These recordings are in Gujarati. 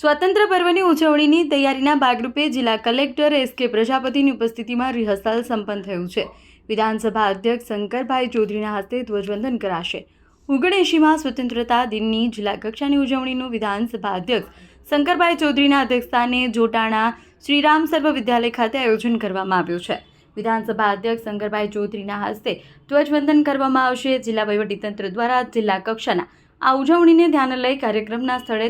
સ્વાતંત્ર્ય પર્વની ઉજવણીની તૈયારીના ભાગરૂપે જિલ્લા કલેક્ટર એસ કે પ્રજાપતિની ઉપસ્થિતિમાં રિહર્સલ સંપન્ન થયું છે. વિધાનસભા અધ્યક્ષ શંકરભાઈ ચૌધરીના હસ્તે ધ્વજવંદન કરાશે. ઓગણએંશીમાં સ્વતંત્રતા દિનની જિલ્લા કક્ષાની ઉજવણીનું વિધાનસભા અધ્યક્ષ શંકરભાઈ ચૌધરીના અધ્યક્ષસ્થાને જોટાણા શ્રીરામ સર્વ વિદ્યાલય ખાતે આયોજન કરવામાં આવ્યું છે. વિધાનસભા અધ્યક્ષ શંકરભાઈ ચૌધરીના હસ્તે ધ્વજવંદન કરવામાં આવશે. જિલ્લા વહીવટીતંત્ર દ્વારા જિલ્લા કક્ષાના આ ઉજવણીને ધ્યાને લઈ કાર્યક્રમના સ્થળે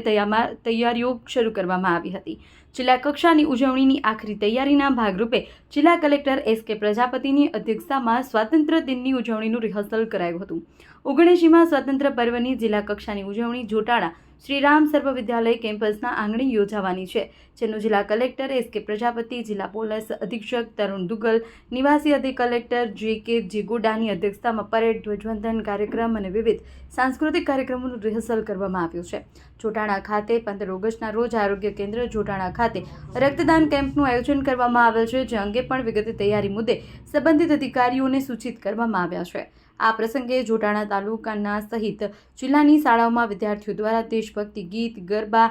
તૈયારીઓ શરૂ કરવામાં આવી હતી. જિલ્લા કક્ષાની ઉજવણીની આખરી તૈયારીના ભાગરૂપે જિલ્લા કલેક્ટર એસ કે પ્રજાપતિની અધ્યક્ષતામાં સ્વાતંત્ર્ય દિનની ઉજવણીનું રિહર્સલ કરાયું હતું. ઓગણીસીમાં સ્વાતંત્ર્ય પર્વની જિલ્લા કક્ષાની ઉજવણી જોટાણા શ્રીરામ સર્વ વિદ્યાલય કેમ્પસના આંગણે યોજાવાની છે, જેનું જિલ્લા કલેક્ટર એસ કે પ્રજાપતિ, જિલ્લા પોલીસ અધિક્ષક તરુણ દુગલ, નિવાસી અધિક કલેક્ટર જે કે જીગુડાની અધ્યક્ષતામાં પરેડ ધ્વજવંદન કાર્યક્રમ અને વિવિધ સાંસ્કૃતિક કાર્યક્રમોનું રિહર્સલ કરવામાં આવ્યું છે. જોટાણા ખાતે પંદર ઓગસ્ટના રોજ આરોગ્ય કેન્દ્ર જોટાણા ખાતે રક્તદાન કેમ્પનું આયોજન કરવામાં આવેલ છે, જે અંગે પણ વિગતે તૈયારી મુદ્દે સંબંધિત અધિકારીઓને સૂચિત કરવામાં આવ્યા છે. આ પ્રસંગે જોટાણા તાલુકાના સહિત જિલ્લાની શાળાઓમાં વિદ્યાર્થીઓ દ્વારા દેશભક્તિ ગીત, ગરબા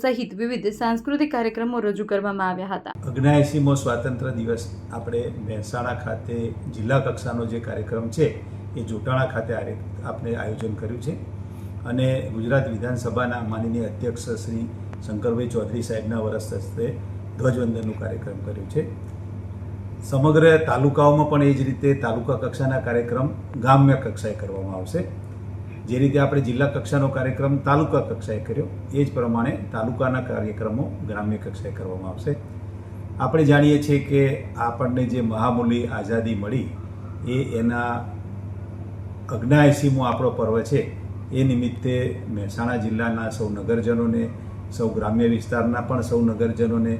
સહિત વિવિધ સાંસ્કૃતિક કાર્યક્રમો રજૂ કરવામાં આવ્યા હતા. અગ્નાએસીમો સ્વાતંત્ર્ય દિવસ આપણે મહેસાણા ખાતે જિલ્લા કક્ષાનો જે કાર્યક્રમ છે, એ જોટાણા ખાતે આપણે આયોજન કર્યું છે. અને ગુજરાત વિધાનસભાના માનનીય અધ્યક્ષ શ્રી શંકરભાઈ ચૌધરી સાહેબના વરસ હસ્તે ધ્વજવંદનનું કાર્યક્રમ કર્યું છે. સમગ્ર તાલુકાઓમાં પણ એ જ રીતે તાલુકા કક્ષાના કાર્યક્રમ ગ્રામ્ય કક્ષાએ કરવામાં આવશે. જે રીતે આપણે જિલ્લા કક્ષાનો કાર્યક્રમ તાલુકા કક્ષાએ કર્યો, એ જ પ્રમાણે તાલુકાના કાર્યક્રમો ગ્રામ્ય કક્ષાએ કરવામાં આવશે. આપણે જાણીએ છીએ કે આપણને જે મહામૂલી આઝાદી મળી, એ એના અગ્નાએંસીમો આપણો પર્વ છે. એ નિમિત્તે મહેસાણા જિલ્લાના સૌ નગરજનોને, સૌ ગ્રામ્ય વિસ્તારના પણ સૌ નગરજનોને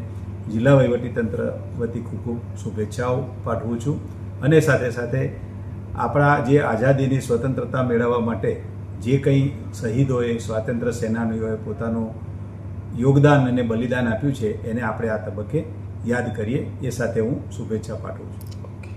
જિલ્લા વહીવટીતંત્ર વતી ખૂબ ખૂબ શુભેચ્છાઓ પાઠવું છું. અને સાથે સાથે આપણા જે આઝાદીની સ્વતંત્રતા મેળવવા માટે જે કંઈ શહીદોએ સ્વાતંત્ર્ય સેનાનીઓએ પોતાનું યોગદાન અને બલિદાન આપ્યું છે, એને આપણે આ તબક્કે યાદ કરીએ. એ સાથે હું શુભેચ્છા પાઠવું છું.